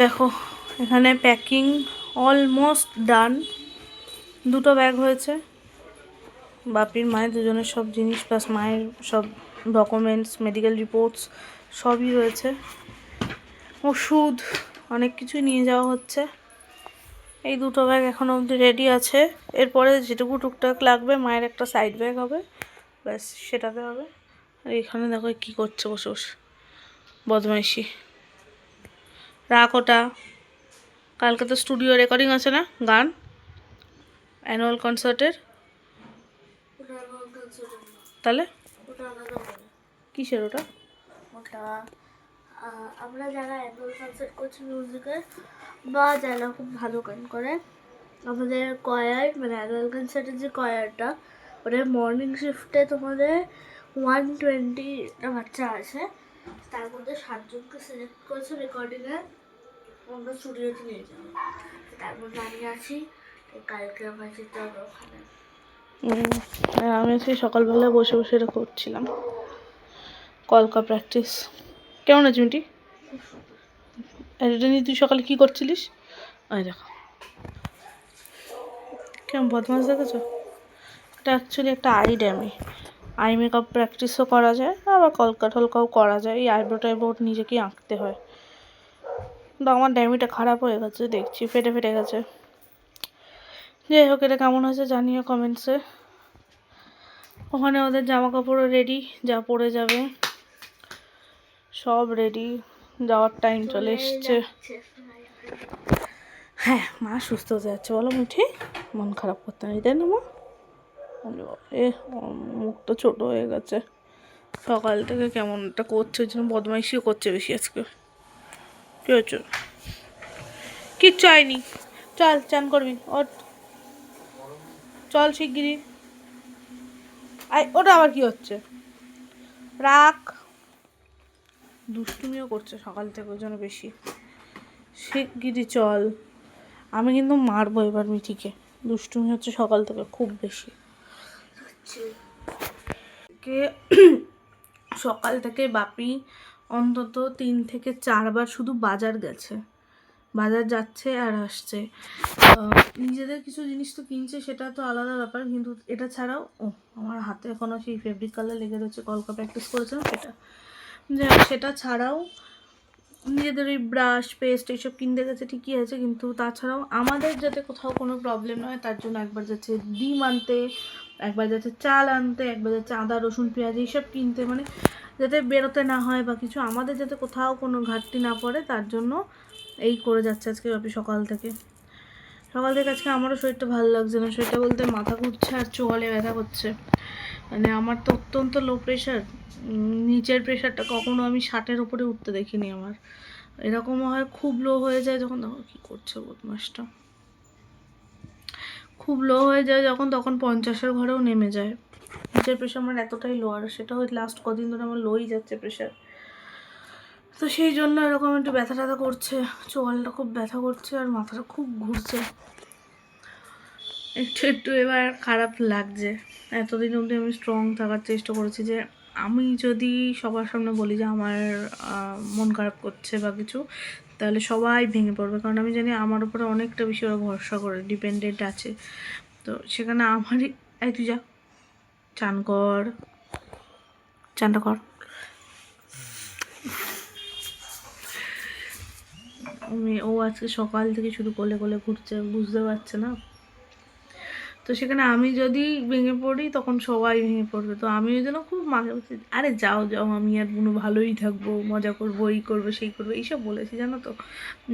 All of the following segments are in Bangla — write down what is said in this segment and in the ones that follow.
দেখো, এখানে প্যাকিং অলমোস্ট ডান দুটো ব্যাগ হয়েছে। বাপির, মায়ের দুজনের সব জিনিস প্লাস মায়ের সব ডকুমেন্টস মেডিকেল রিপোর্টস সবই রয়েছে। ওষুধ, অনেক কিছুই নিয়ে যাওয়া হচ্ছে। এই দুটো ব্যাগ এখনও অবধি রেডি আছে। এরপরে যেটুকু টুকটাক লাগবে, মায়ের একটা সাইড ব্যাগ হবে। ব্যাস, সেটাতে হবে। আর এখানে দেখো কী করছে বসে বসে। বদমাইশি। রাখ ওটা। কালকে তো স্টুডিও রেকর্ডিং আছে না, গান? অ্যানুয়াল কনসার্টের ওটা তাহলে? ওটা কিসের ওটা? ওটা আমরা যারা অ্যানুয়াল কনসার্ট করছি মিউজিকের বা যারা খুব ভালো গান করে, আমাদের কয়ার মানে অ্যানুয়াল কনসার্টের যে কয়ারটা ওটার মর্নিং শিফটে তোমাদের ওয়ান টোয়েন্টিটা বাচ্চা আছে, তার মধ্যে সাতজনকে সিলেক্ট করেছে রেকর্ডিংয়ে আমরা স্টুডিওতে নিয়ে যাব তার মধ্যে আমি আছি কালকে যেতে হবে ওখানে। আমি সেই সকালবেলা বসে বসে এটা করছিলাম। কলকা প্র্যাকটিস কেমন আছে মিটি? এটা নিয়ে তুই সকালে কী করছিলিস? ওই দেখো। কেমন বদমাস দেখেছ? এটা অ্যাকচুয়ালি একটা আই ড্যামি আই মেকআপ প্র্যাকটিসও করা যায়, আবার কলকা টলকাও করা যায়। এই আইব্রো টাইব্রো নিজেকেই আঁকতে হয়। কিন্তু আমার ড্যামিটা খারাপ হয়ে গেছে দেখছি ফেটে ফেটে গেছে। যাই হোক এটা কেমন হয়েছে জানিও কমেন্টসে ওখানে ওদের জামা কাপড়ও রেডি যা পরে যাবে সব রেডি যাওয়ার টাইম চলে এসছে। হ্যাঁ মা সুস্থ হতে যাচ্ছে বলো মিঠি। মন খারাপ করতে নেই তাই না মা? এ মুখ তো ছোটো হয়ে গেছে। সকাল থেকে কেমন একটা করছে ওই জন্য বদমাইশিও করছে বেশি আজকে। কি হচ্ছে কিচ্ছু হয়নি। চল চান করবি। ওর চল শিগগিরি আই ওটা আবার কি হচ্ছে? রাখ। দুষ্টুমিও করছে সকাল থেকে ওই জন্য বেশি। শিগগিরি চল। আমি কিন্তু মারবো এবার মিঠিকে। দুষ্টুমি হচ্ছে সকাল থেকে খুব বেশি। কে সকাল থেকে বাপি অন্তত তিন থেকে চারবার শুধু বাজার গেছে। বাজার যাচ্ছে আর আসছে। নিজেদের কিছু জিনিস তো কিনছে, সেটা তো আলাদা ব্যাপার, কিন্তু এটা ছাড়াও, ও, আমার হাতে এখনও সেই ফেব্রিক কালার লেগে রয়েছে, কলকা প্র্যাকটিস করেছিলাম সেটা। সেটা ছাড়াও নিজেদের ওই ব্রাশ পেস্ট এইসব কিনতে গেছে, ঠিকই আছে, কিন্তু তাছাড়াও আমাদের যাতে কোথাও কোনো প্রবলেম না হয়, তার জন্য একবার যাচ্ছে ডিম আনতে, একবার যাচ্ছে চাল আনতে, একবার যাচ্ছে আদা, রসুন, পেঁয়াজ, এইসব কিনতে মানে যাতে বেরোতে না হয় বা কিছু, আমাদের যাতে কোথাও কোনো ঘাটতি না পড়ে, তার জন্য এই করে যাচ্ছে আজকে বাপি সকাল থেকে। সকাল থেকে আজকে আমারও শরীরটা ভালো লাগছে না। শরীরটা বলতে মাথা ঘুরছে আর চোয়ালে ব্যথা করছে। মানে আমার তো অত্যন্ত লো প্রেশার নিচের প্রেশারটা কখনো আমি ষাটের উপরে উঠতে দেখিনি আমার। এরকমও হয়, খুব লো হয়ে যায় যখন দেখো কী করছে বদমাসটা খুব লো হয়ে যায় যখন, তখন পঞ্চাশের ঘরেও নেমে যায়। নিচের প্রেশার আমার এতটাই লো আর সেটা হয়তো লাস্ট কদিন ধরে আমার লোই যাচ্ছে প্রেশার তো সেই জন্য এরকম একটু ব্যথা ট্যাথা করছে, চোয়ালটা খুব ব্যথা করছে আর মাথাটা খুব ঘুরছে। একটু একটু এবার খারাপ লাগছে। এতদিন অবধি আমি স্ট্রং থাকার চেষ্টা করেছি যে আমি যদি সবার সামনে বলি যে আমার মন খারাপ করছে বা কিছু, তাহলে সবাই ভেঙে পড়বে। কারণ আমি জানি আমার উপরে অনেকটা বেশি ওরা ভরসা করে ডিপেন্ডেন্ট আছে। তো সেখানে আমারই, এই তুই যা। চান কর। চানটা কর। ও আজকে সকাল থেকে শুধু কোলে কোলে ঘুরছে, বুঝতে পারছে না। তো সেখানে আমি যদি ভেঙে পড়ি, তখন সবাই ভেঙে পড়বে। তো আমি ওই জন্য খুব মাকে বলছি আরে যাও যাও, আমি আর বুনু ভালোই থাকব, মজা করব, এই করব, সেই করব, এইসব বলেছি, জানো তো?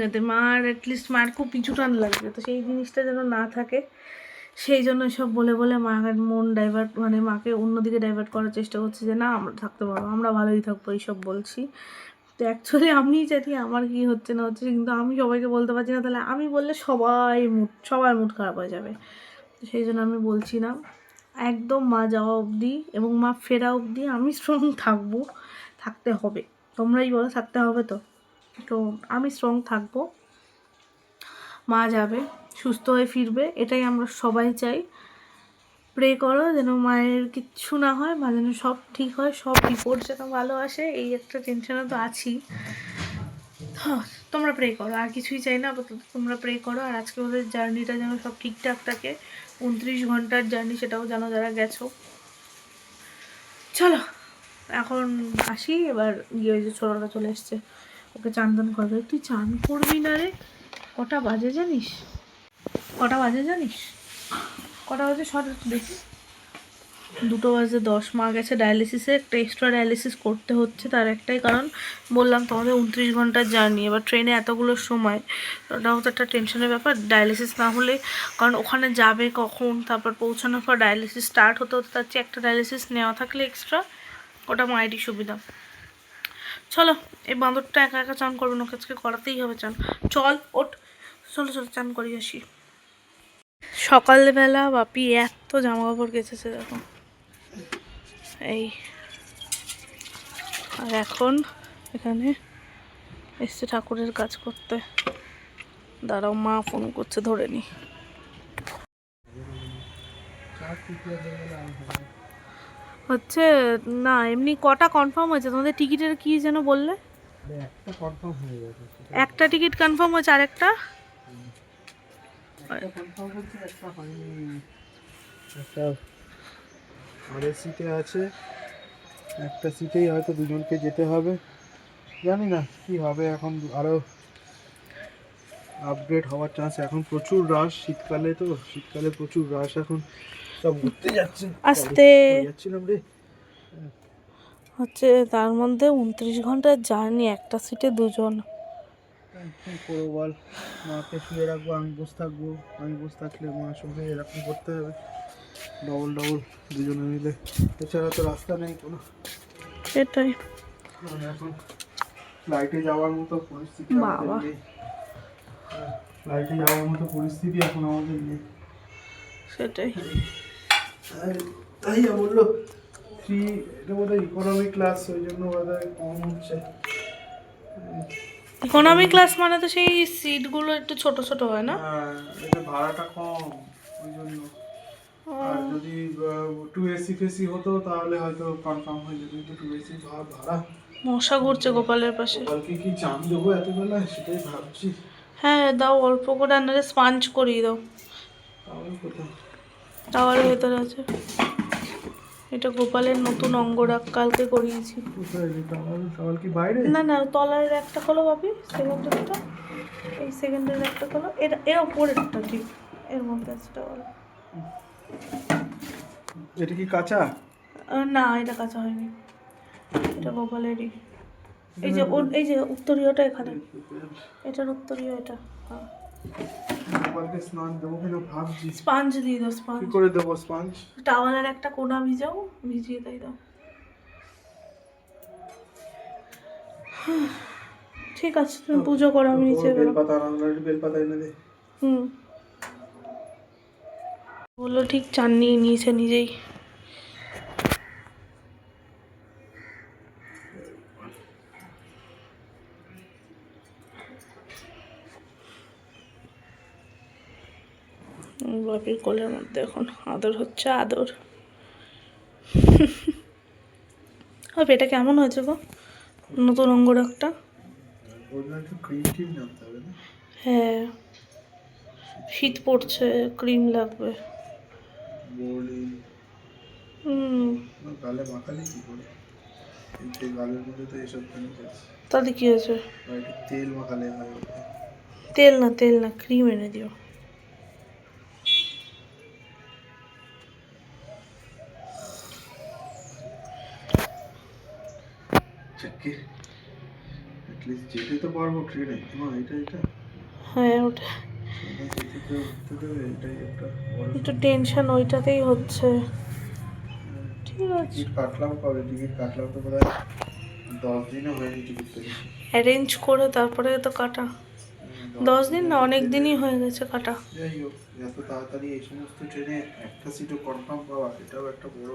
যাতে মার অ্যাটলিস্ট মার খুব পিছু টান লাগবে তো সেই জিনিসটা যেন না থাকে। সেই জন্য সব বলে বলে মায়ের মন ডাইভার্ট মানে মাকে অন্যদিকে ডাইভার্ট করার চেষ্টা করছে যে, না, আমরা থাকতে পারব আমরা ভালোই থাকব, এইসব বলছি। তো অ্যাকচুয়ালি আমি জানি আমার কি হচ্ছে না হচ্ছে, কিন্তু আমি সবাইকে বলতে পারছি না, তাহলে আমি বললে সবাই মুড সবার মুড খারাপ হয়ে যাবে। সেই জন্য আমি বলছি না। একদম মা যাওয়া অবধি এবং মা ফেরা অবধি আমি স্ট্রং থাকব, থাকতে হবে। তোমরাই বলো, থাকতে হবে তো? তো আমি স্ট্রং থাকব, মা যাবে। সুস্থ হয়ে ফিরবে এটাই আমরা সবাই চাই। প্রে করো যেন মায়ের কিচ্ছু না হয় মা যেন সব ঠিক হয় সব রিপোর্ট যেন ভালো আসে এই একটা টেনশনে তো আছি। হ্যাঁ, তোমরা প্রে করো আর কিছুই চাই না আপাতত তোমরা প্রে করো আর আজকে ওদের জার্নিটা যেন সব ঠিকঠাক থাকে। উনত্রিশ ঘণ্টার জার্নি সেটাও জানো যারা গেছো। চলো এখন আসি এবার গিয়ে ওই যে ছোটোটা চলে এসছে ওকে চান টান করবে তুই চান করবি না রে কটা বাজে জানিস? কটা বাজে জানিস? কটা বাজে? একটু দেখি। দুটো বাজে দশ। মা গেছে ডায়ালিসিসে একটা এক্সট্রা ডায়ালিসিস করতে হচ্ছে তার একটাই কারণ। বললাম তোমাদের উনত্রিশ ঘণ্টার জার্নি এবার ট্রেনে এতগুলো সময়। ওটাও তো একটা টেনশনের ব্যাপার। ডায়ালিসিস না হলে কারণ ওখানে যাবে কখন? তারপর পৌঁছানোর পর ডায়ালিসিস স্টার্ট হতে হতে তার চেয়ে একটা ডায়ালিসিস নেওয়া থাকলে এক্সট্রা ওটা মায়েরই সুবিধা। চলো, এই বাঁদরটা একা একা চান করবে না। ওকে আজকে করাতেই হবে চান। চল ওট চলো চলো, চান করি আসি। সকালবেলা বাপি এত জামা কাপড় কেচেছে দেখো। এই। আর এখন এখানে এসছে ঠাকুরের কাজ করতে। দাঁড়াও মা ফোন করছে ধরে নি। হচ্ছে না এমনি কটা কনফার্ম হয়েছে? তোমাদের টিকিটের কি যেন বললে? একটা কনফার্ম হয়ে গেছে। একটা টিকিট কনফার্ম হয়েছে আরেকটা? একটা একটা হয়নি সিটে আছে। একটা সিটেই হয়তো দুজনকে যেতে হবে। জানি না কি হবে এখন আরও আপগ্রেড হওয়ার চান্স এখন প্রচুর রাশ শীতকালে তো শীতকালে প্রচুর রাশ এখন। সব ঘুরতে যাচ্ছে। আস্তে। যাচ্ছিলাম রে। হচ্ছে তার মধ্যে উনত্রিশ ঘণ্টার জার্নি একটা সিটে দুজন। কি করব বল? মাকে শুয়ে রাখব আমি বসে থাকব। আমি বসে থাকলে মা সঙ্গে এরকম করতে হবে ডবল ডবল দুজনে মিলে। এছাড়া তো রাস্তা নেই কোনো। সেটাই এখন ফ্লাইটে যাওয়ার মতো পরিস্থিতি বাবা। নেই। ফ্লাইটে যাওয়ার মতো পরিস্থিতি এখন আমাদের নেই। সেটাই। তাই- তাই বলল থ্রি এটা বোধহয় ইকোনমি ক্লাস ওই জন্য বোধহয় কম হচ্ছে। ইকোনমি ক্লাস মানে তো সেই সিটগুলো একটু ছোট ছোট হয় না? হ্যাঁ, এটা ভাড়াটা কম ওই জন্য। আর যদি টু এসি ফেসি হতো তাহলে হয়তো কনফার্ম হয়ে যেত কিন্তু টু এসি ভাড়া। মশা ঘুরছে গোপালের পাশে। কালকে কি চান দেবো এত বেলায়? সেটাই ভাবছি। হ্যাঁ দাও অল্প করে আনারে স্পাঞ্জ করিয়ে দাও। তাহলে কোথায়? টাওয়ারের ভেতরে আছে। এটা গোপালের নতুন অঙ্গরাগ কালকে করিয়েছি। না না তলার একটা খোলো বাপি সেকেন্ডারটা এই সেকেন্ডের একটা খোলো এটা এর ওপরেরটা ঠিক এর মধ্যে আছে টাওয়াল এটা কি কাঁচা? না এটা কাঁচা হয়নি এটা গোপালেরই। এই যে এই যে উত্তরীয়টা এখানে এটার উত্তরীয় এটা হ্যাঁ। গোপালকে স্নান দেবো কিনা ভাবছি? স্পঞ্জ দিয়ে দাও স্পঞ্জ। কি করে দেবো স্পঞ্জ? টাওয়ালের একটা কোনা ভিজাও ভিজিয়ে তাই দাও। ঠিক আছে তুমি পুজো করো আমি নিচে বেলপাতা এনে দে। হুম। বলল ঠিক চাননি নিয়ে নিয়েছে নিজেই। বাপির কোলের মধ্যে এখন আদর হচ্ছে আদর। হবে এটা কেমন হয়েছে গো? নতুন অঙ্গরাগটা হ্যাঁ। শীত পড়ছে ক্রিম লাগবে। মাখালি কি হয়েছে? হয়। তেল না তেল না ক্রিম এনে দিও। পারব ট্রেনে? মা এটা এটা হ্যাঁ ওটা। একটু টেনশন ওইটাতেই হচ্ছে। ঠিক আছে। কাটলাম কবে? টিকিট কাটলাম তো প্রায় দশ দিনও হয়নি টিকিট অ্যারেঞ্জ করে তারপরে তো কাটা। দশ দিন না অনেক দিনই হয়ে গেছে কাটা। যাই হোক এত তাড়াতাড়ি এই সমস্ত ট্রেনে একটা সিটও কনফার্ম পাওয়া এটাও একটা বড়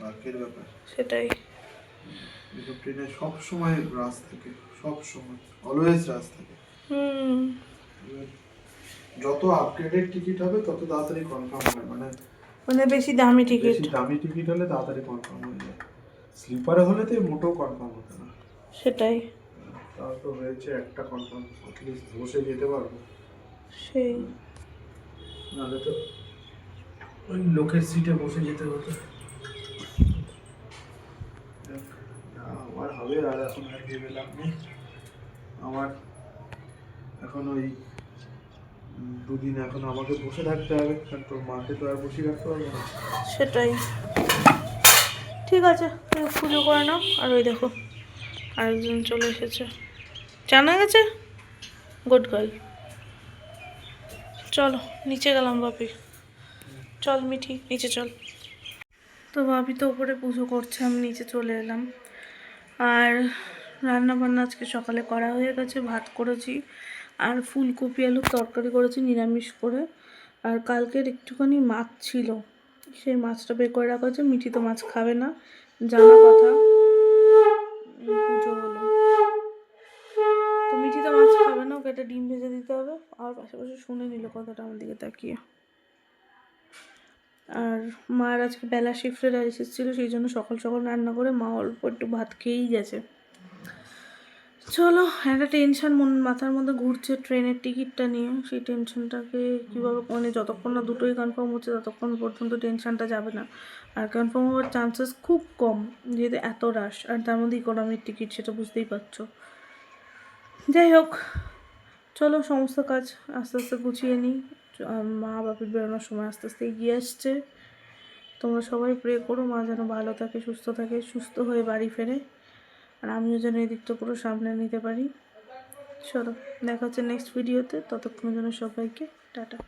ভাগ্যের ব্যাপার। সেটাই। এসব ট্রেনে সব সময় রাস থাকে সব সময় অলওয়েজ রাস থাকে। হুম। যত আপগ্রেডেড টিকিট হবে তত তাড়াতাড়ি কনফার্ম হয় মানে মানে বেশি দামি টিকিট বেশি দামি টিকিট হলে তাড়াতাড়ি কনফার্ম হয়ে যায়। স্লিপারে হলে তো মোটেও কনফার্ম হতো না। সেটাই। তাও তো হয়েছে একটা কনফার্ম অ্যাটলিস্ট বসে যেতে পারব। সেই। নাহলে তো ওই লোকের সিটে বসে যেতে হতো যাক, যা আমার হবে, আর এখন আর ভেবে লাভ নেই। আমার এখন ওই দুদিন এখন আমাকে বসে থাকতে হবে কারণ তোর মাকে তো আর বসে রাখতে পারব না। সেটাই। ঠিক আছে, তুমি পুজো করে নাও, আর ওই দেখো, আরেকজন চলে এসেছে। জানা গেছে? গুড গার্ল চলো, নিচে গেলাম বাপি। চল মিঠি, নিচে চল। তো ভাবি তো উপরে পুজো করছে, আমি নিচে চলে এলাম। আর রান্না বান্না আজকে সকালে করা হয়ে গেছে, ভাত করেছি আর ফুলকপি আলুর তরকারি করেছি, নিরামিষ করে। আর কালকের একটুখানি মাছ ছিল, সেই মাছটা বের করে রাখা হয়েছে, মিঠি তো মাছ খাবে না, জানা কথা। তো মিঠি তো মাছ খাবে না, ওকে একটা ডিম ভেজে দিতে হবে। আর পাশাপাশি শুনে নিল কথাটা আমার দিকে তাকিয়ে। আর মার আজকে বেলা শিফটে ডায়ালিসিস ছিল সেই জন্য সকাল সকাল রান্না করে মা অল্প একটু ভাত খেয়েই গেছে। চলো, একটা টেনশন মন, মাথার মধ্যে ঘুরছে ট্রেনের টিকিটটা নিয়ে। সেই টেনশনটাকে কীভাবে মানে যতক্ষণ না দুটোই কনফার্ম হচ্ছে, ততক্ষণ পর্যন্ত টেনশনটা যাবে না। আর কনফার্ম হওয়ার চান্সেস খুব কম, যেহেতু এত রাশ আর তার মধ্যে ইকোনমিক টিকিট সেটা বুঝতেই পারছ। যাই হোক, চলো সমস্ত কাজ আস্তে আস্তে গুছিয়ে নিই। মা বাপের বেরোনোর সময় আস্তে আস্তে এগিয়ে আসছে। তোমরা সবাই প্রে করো, মা যেন ভালো থাকে, সুস্থ থাকে, সুস্থ হয়ে বাড়ি ফেরে। আর আমিও যেন এই দিকটা পুরো সামনে নিতে পারি। চলো, দেখা হচ্ছে নেক্সট ভিডিওতে ততক্ষণ যেন সবাইকে, টাটা।